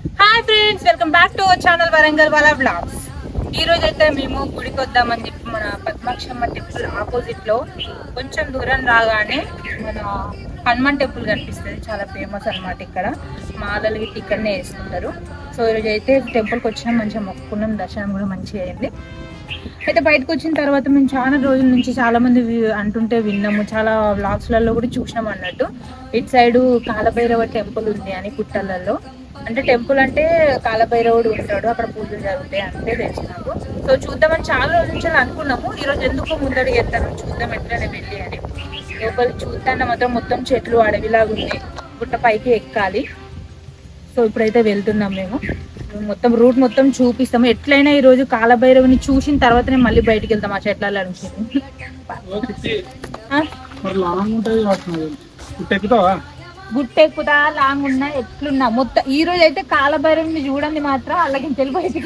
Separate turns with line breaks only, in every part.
Hi friends welcome back to our channel Warangal వాళ్ళ blogs ఈ రోజు అయితే మేము గుడికి వద్దామని చెప్పి మన పద్మాక్షమ్మ టెంపుల్ ఆపోజిట్లో కొంచెం దూరం రాగానే మన హనుమాన్ టెంపుల్ కనిపిస్తుంది. చాలా ఫేమస్ అన్నమాట ఇక్కడ. మాలలు గిట్ల ఇక్కడనే వేసుకుంటారు. సో ఈరోజు అయితే టెంపుల్కి వచ్చినా మంచిగా మొక్కుకున్నాం దర్శనం కూడా మంచిగా అయింది. అయితే బయటకు వచ్చిన తర్వాత మేము చాలా రోజుల నుంచి చాలా మంది వి- అంటుంటే విన్నాము. చాలా వ్లాగ్స్లలో కూడా చూసినాం అన్నట్టు. ఇటు సైడ్ కాలభైరవ టెంపుల్ ఉంది అని పుట్టలలో. అంటే టెంపుల్ అంటే కాలభైరవుడు ఉంటాడు అక్కడ పూజలు జరుగుతాయి అంటే తెలుసు నాకు. సో చూద్దామని చాలా రోజుల నుంచి అనుకున్నాము. ఈ రోజు ఎందుకు ముందడుగు ఎత్తాను చూద్దాం ఎట్లనే వెళ్ళి అని. లోపల చూద్దాన్న మాత్రం మొత్తం చెట్లు అడవిలాగా ఉంది గుట్ట పైకి ఎక్కాలి. సో ఇప్పుడైతే వెళ్తున్నాం మేము. మొత్తం రూట్ మొత్తం చూపిస్తాము. ఎట్లయినా ఈ రోజు కాలభైరవుని చూసిన తర్వాతనే మళ్ళీ బయటికి వెళ్తాం ఆ చెట్ల నుంచి
మరి లాంగ్
ఉన్నా ఎట్లున్నా. మొత్తం ఈ రోజు అయితే కాలభైరవుని చూడండి మాత్రం అలాగే వెళ్ళదు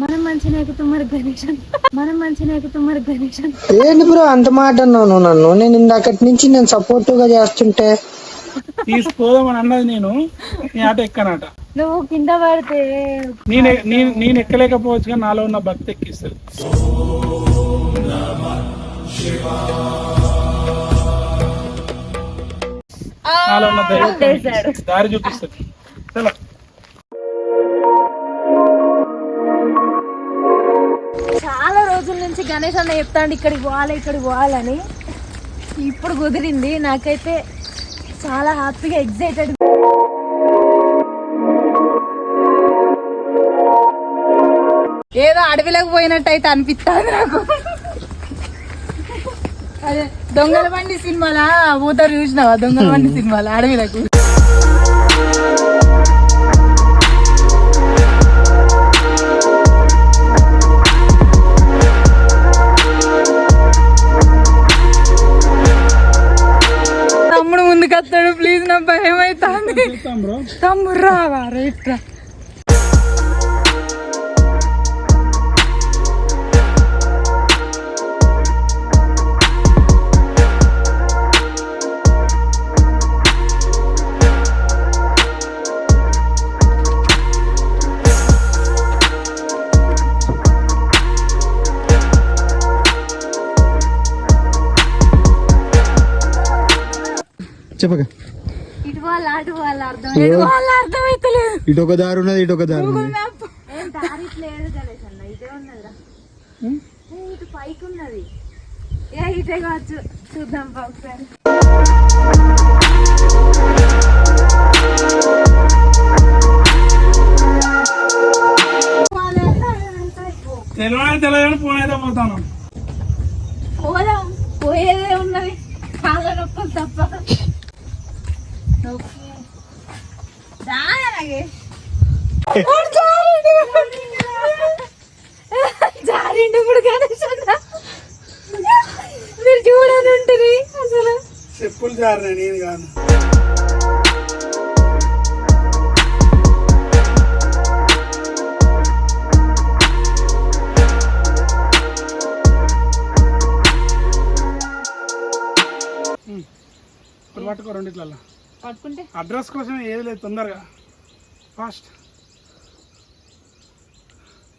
మనం మంచిగా ఎక్కుతాం మరి గణేశన్ మనం మంచిగా ఎక్కుతాం మరి గణేశన్
ఏంటి బ్రో అంత మాట అన్నావు నువ్వు నన్ను? నేను ఇందాకటి నుంచి నేను సపోర్టివ్గా చేస్తుంటే.
తీసుకోదామని అన్నది నేను. నీ ఆట ఎక్కనట.
నువ్వు కింద పడితే
నేను- నేను ఎక్కలేకపోవచ్చు కానీ నాలో ఉన్న భక్తి ఎక్కిస్తుంది. నాలో ఉన్న ధైర్యం దారి చూపిస్తుంది. చలో.
చాలా రోజుల నుంచి గణేష్ అన్న చెప్తాండు ఇక్కడికి పోవాలి ఇక్కడికి పోవాలని ఇప్పుడు కుదిరింది. నాకైతే చాలా హ్యాపీగా ఎగ్జైటెడ్
ఏదో అడవిలోకి పోయినట్టు అయితే అనిపిస్తుంది నాకు. అదే. దొంగల బండి సినిమాలా? పోతారు చూసినావా? దొంగల బండి సినిమాలా? అడవిలకు తమ్ముడు ముందుకు వస్తాడు. ప్లీజ్ నా భయం అవుతుంది. తమ్ముడు రావా? రైట్
చెప్పక.
ఇటు
ఒక దారి ఉన్నది ఇటు ఒక దారి ఉన్నది.
ఇదే పైకి ఉన్నది. ఏ ఇటే కావచ్చు. చూద్దాం ఒకసారి.
తెలియని తెలియని అయితే పోతాను
పోదాం పోయేదే ఉన్నది కాళ్ళ నొప్పులు తప్ప నొప్పి దానగే జారిండు ఇప్పుడు గణేష్ అన్న మీరు చూడని ఉంటుంది అసలు
చెప్పులు జారినా నేను కాదు. ఉమ్. ఇప్పుడు పట్టుకో రెండిట్లలో
పట్టుకుంటే?
అడ్రస్ కోసం ఏది లేదు తొందరగా. ఫాస్ట్.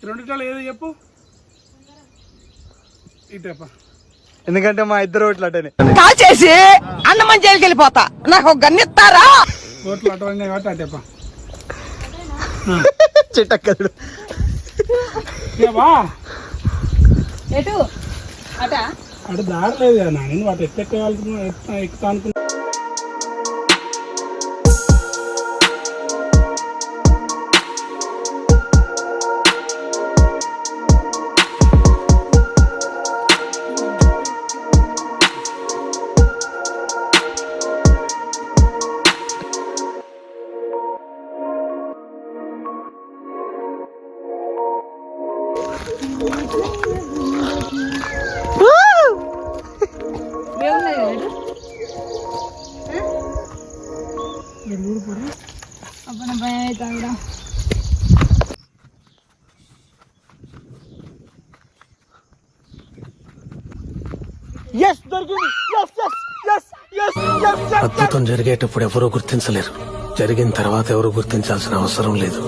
రెండిట్లలో ఏది చెప్పు? ఇటేపా
ఎందుకంటే మా ఇద్దరు ఇట్లా అటనే.
కాల్ చేసి అన్నమని జైలుకి వెళ్ళిపోతా. నాకు ఒక గన్నిస్తారా
కోట్లు అటువంటి కాబట్టి అటేపా
చిట్టక్కడు
ఏవా
ఎటు? అటా?
అటు దారి లేదు కదా నేను వాటి ఎత్తెక్కాలనుకున్నా ఎక్కుతా అనుకున్నా.
అద్భుతం జరిగేటప్పుడు ఎవరూ గుర్తించలేరు. జరిగిన తర్వాత ఎవరు గుర్తించాల్సిన అవసరం లేదు.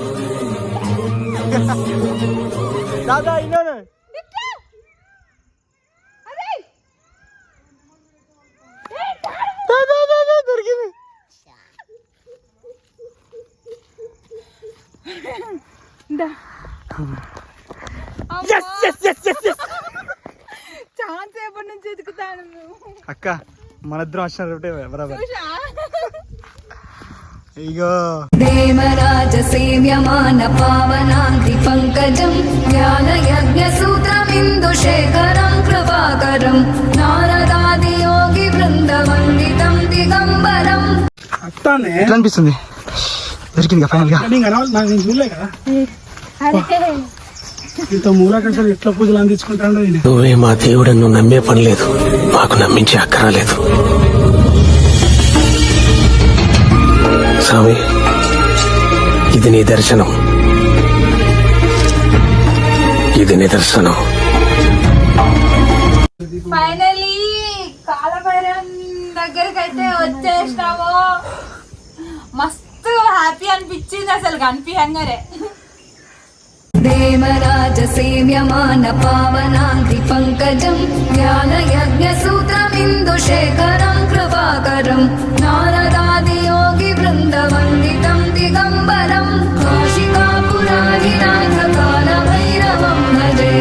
నుంచి ఎదుగుతాను
అక్క మన ఇద్దరం వచ్చిన బరాబర్. ఇగో.
దేవరాజ సేవ్యమాన పావనాంతి పంకజం జ్ఞాన యజ్ఞ సూత్రమిందు
శేఖరం
కృపాకరం నారదాది యోగి బృంద వందితం
దిగంబరం. అట్లానే ఎట్లా అనిపిస్తుంది? దొరికింది ఫైనల్గా. నేను చూడలే కదా. ఇంత మూలాకర్షలు ఎట్లా పూజలు అందించుకుంటాడో.
నువ్వే మా దేవుడని నువ్వు నమ్మే పని లేదు. మాకు నమ్మించే అక్కరా లేదు. స్వామి ఇది నీ దర్శనం. ఇది నిదర్శనం
ఫైనలీ కాలభైరం దగ్గరికి అయితే వచ్చేసినాము. మస్తు హ్యాపీ అనిపించింది అసలు కనిపించగానే
देवराजसेव्यमान पावनान्ति पङ्कजम् ज्ञानयज्ञसूत्रमिन्दुशेखरम् कृपाकरम् नारदादियोगिवृन्दवन्दितम् दिगम्बरम् काशिकापुरादिनाथ कालभैरवम् भजे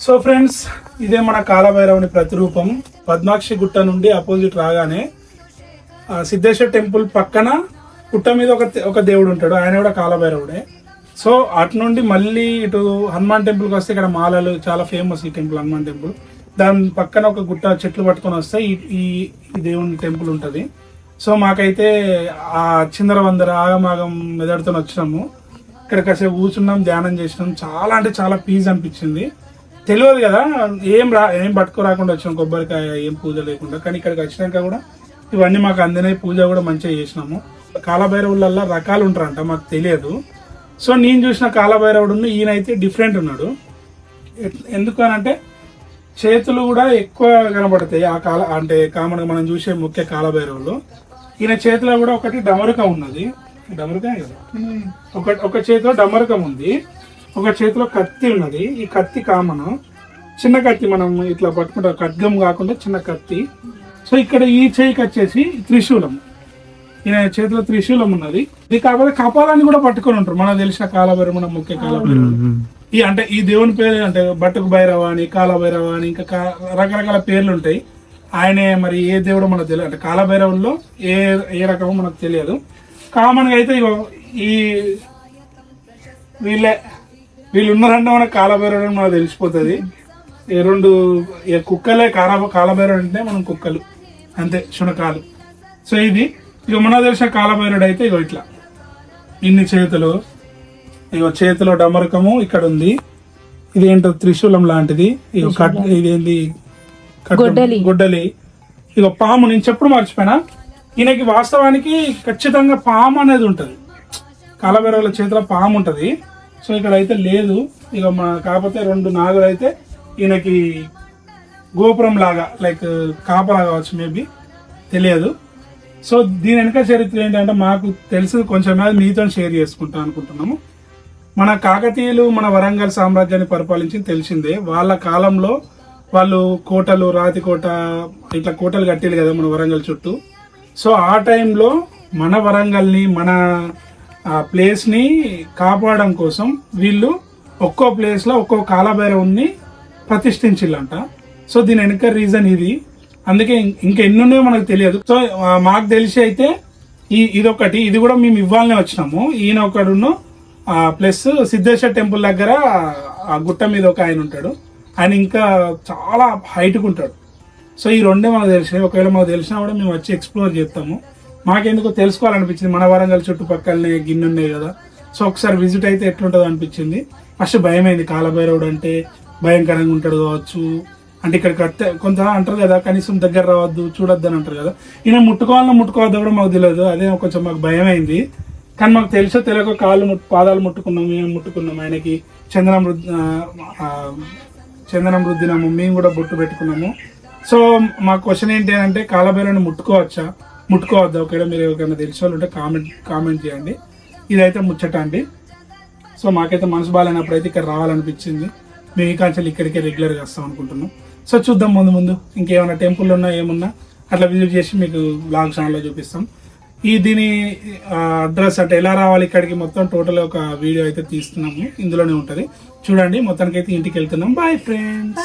సో ఫ్రెండ్స్ ఇదే మన కాలభైరవుని ప్రతిరూపం పద్మాక్షి గుట్ట నుండి అపోజిట్ రాగానే సిద్ధేశ్వర టెంపుల్ పక్కన గుట్ట మీద ఒక ఒక దేవుడు ఉంటాడు. ఆయన కూడా కాలభైరవుడే. సో అటు నుండి మళ్ళీ ఇటు హనుమాన్ టెంపుల్కి వస్తే ఇక్కడ మాలలు చాలా ఫేమస్ ఈ టెంపుల్ హనుమాన్ టెంపుల్. దాని పక్కన ఒక గుట్ట చెట్లు పట్టుకొని వస్తే ఈ ఈ ఈ దేవుని టెంపుల్ ఉంటుంది. సో మాకైతే ఆ చిందర వందర ఆగమాగం మెదడుతో వచ్చినాము. ఇక్కడ కాసేపు కూర్చున్నాం ధ్యానం చేసినాం. చాలా అంటే చాలా పీస్ అనిపించింది. తెలియదు కదా. ఏం రా ఏం పట్టుకు రాకుండా వచ్చాం కొబ్బరికాయ ఏం పూజ లేకుండా. కానీ ఇక్కడికి వచ్చినాక కూడా ఇవన్నీ మాకు అందినాయి పూజ కూడా మంచిగా చేసినాము. కాలభైరవులల్లో రకాలు ఉంటారంట మాకు తెలియదు. సో నేను చూసిన కాలభైరవుడు ఈయన అయితే డిఫరెంట్ ఉన్నాడు. ఎందుకు అని అంటే చేతులు కూడా ఎక్కువ కనబడతాయి ఆ కాల అంటే కామన్గా మనం చూసే ముఖ్య కాలభైరవులు. ఈయన చేతిలో కూడా ఒకటి డమరుకం ఉన్నది. డమరుకం కదా? ఒక ఒక చేతిలో డమరుకం ఉంది. ఒక చేతిలో కత్తి ఉన్నది. ఈ కత్తి కామన్ చిన్న కత్తి మనం ఇట్లా పట్టుకుంటాం ఖడ్గం కాకుండా చిన్న కత్తి. సో ఇక్కడ ఈ చేయికి వచ్చేసి త్రిశూలం. ఈయన చేతిలో త్రిశూలం ఉన్నది. ఇది కాకపోతే కపాలాన్ని కూడా పట్టుకొని ఉంటారు. మనకు తెలిసిన కాలభైరవ ముఖ్య కాలభైరవ. ఈ అంటే ఈ దేవుని పేరు అంటే బట్టుకు భైరవ అని కాలభైరవ అని ఇంకా రకరకాల పేర్లు ఉంటాయి. ఆయనే మరి ఏ దేవుడు మనకు తెలియదు అంటే కాలభైరవుల్లో ఏ ఏ రకమో మనకు తెలియదు. కామన్గా అయితే ఈ వీళ్ళే వీళ్ళు ఉన్నారంటే మనకు కాలభైరవుడు అని మనకు తెలిసిపోతుంది. ఈ రెండు ఈ కుక్కలే కాల కాలభైరవుడు అంటే మనం కుక్కలు. అంతే శునకాలు. సో ఇది ఇక మనకు తెలిసిన కాలభైరవుడు అయితే ఇగో ఇట్లా. ఇన్ని చేతులు. ఇగో చేతిలో డమరకము ఇక్కడ ఉంది. ఇదేంటో త్రిశూలం లాంటిది. ఇగో కట్ ఇదేంది? గొడ్డలి. ఇగో పాము నేను చెప్పుడు మర్చిపోయినా ఈయనకి వాస్తవానికి ఖచ్చితంగా పాము అనేది ఉంటది. కాలభైరవుల చేతిలో పాము ఉంటది. సో ఇక్కడ అయితే లేదు. ఇక మన కాకపోతే రెండు నాగులు అయితే ఈయనకి గోపురం లాగా లైక్ కాపలా కావచ్చు మేబీ తెలియదు. సో దీని వెనక చరిత్ర ఏంటంటే మాకు తెలుసు కొంచెం అది మీతో షేర్ చేసుకుంటాం అనుకుంటున్నాము. మన కాకతీయులు మన వరంగల్ సామ్రాజ్యాన్ని పరిపాలించింది తెలిసిందే. వాళ్ళ కాలంలో వాళ్ళు కోటలు రాతి కోట ఇట్లా కోటలు కట్టారు కదా మన వరంగల్ చుట్టూ. సో ఆ టైంలో మన వరంగల్ని మన ఆ ప్లేస్ని కాపాడడం కోసం వీళ్ళు ఒక్కో ప్లేస్లో ఒక్కో కాలభైరవుని ప్రతిష్ఠించిల్లంట. సో దీని వెనక రీజన్ ఇది. అందుకే ఇంకా ఎన్నున్నాయో మనకు తెలియదు. సో మాకు తెలిసి అయితే ఈ ఇదొకటి. ఇది కూడా మేము ఇవ్వాలనే వచ్చినాము. ఈయన ఒకడును ప్లస్ సిద్ధేశ్వర టెంపుల్ దగ్గర ఆ గుట్ట మీద ఒక ఆయన ఉంటాడు. ఆయన ఇంకా చాలా హైట్గా ఉంటాడు. సో ఈ రెండే మనకు తెలిసినాయి. ఒకవేళ మాకు తెలిసినా కూడా మేము వచ్చి ఎక్స్ప్లోర్ చేస్తాము. మాకెందుకో తెలుసుకోవాలనిపించింది. మన వరంగల్ చుట్టుపక్కలనే గిన్నె ఉన్నాయి కదా. సో ఒకసారి విజిట్ అయితే ఎట్లుంటుందో అనిపించింది ఫస్ట్ భయమైంది. కాలభైరవుడు అంటే భయంకరంగా ఉంటాడు కావచ్చు. అంటే ఇక్కడికి వస్తే కొంత అంటారు కదా కనీసం దగ్గర రావద్దు చూడొద్దు అని అంటారు కదా. ఈయన ముట్టుకోవాలన్నా ముట్టుకోవద్దు కూడా మాకు తెలియదు. అదే కొంచెం మాకు భయం అయింది కానీ మాకు తెలుసో తెలియక కాళ్ళు ముట్టు పాదాలు ముట్టుకున్నాం మేము ముట్టుకున్నాం. ఆయనకి చంద్రామృత చందనం రుద్దినాము. మేము కూడా బొట్టు పెట్టుకున్నాము. సో మా క్వశ్చన్ ఏంటి అంటే కాలభైరవుని ముట్టుకోవచ్చా? ముట్టుకోవద్దా. ఒకవేళ మీరు ఎవరికైనా తెలిసిన వాళ్ళు ఉంటే కామెంట్ కామెంట్ చేయండి. ఇదైతే ముచ్చట అండి. సో మాకైతే మనసు బాగాలేనప్పుడు అయితే ఇక్కడ రావాలనిపించింది. మేము ఈ కాంచెలు ఇక్కడికే రెగ్యులర్గా వస్తాం అనుకుంటున్నాం. సో చూద్దాం ముందు ముందు ఇంకేమైనా టెంపుల్ ఉన్నా ఏమున్నా అట్లా విజిట్ చేసి మీకు బ్లాగ్ ఛానల్లో చూపిస్తాం. ఈ దీని అడ్రస్ అంటే ఎలా రావాలి ఇక్కడికి మొత్తం టోటల్ ఒక వీడియో అయితే తీస్తున్నాము. ఇందులోనే ఉంటుంది. చూడండి మొత్తానికి అయితే ఇంటికి వెళ్తున్నాం. Bye friends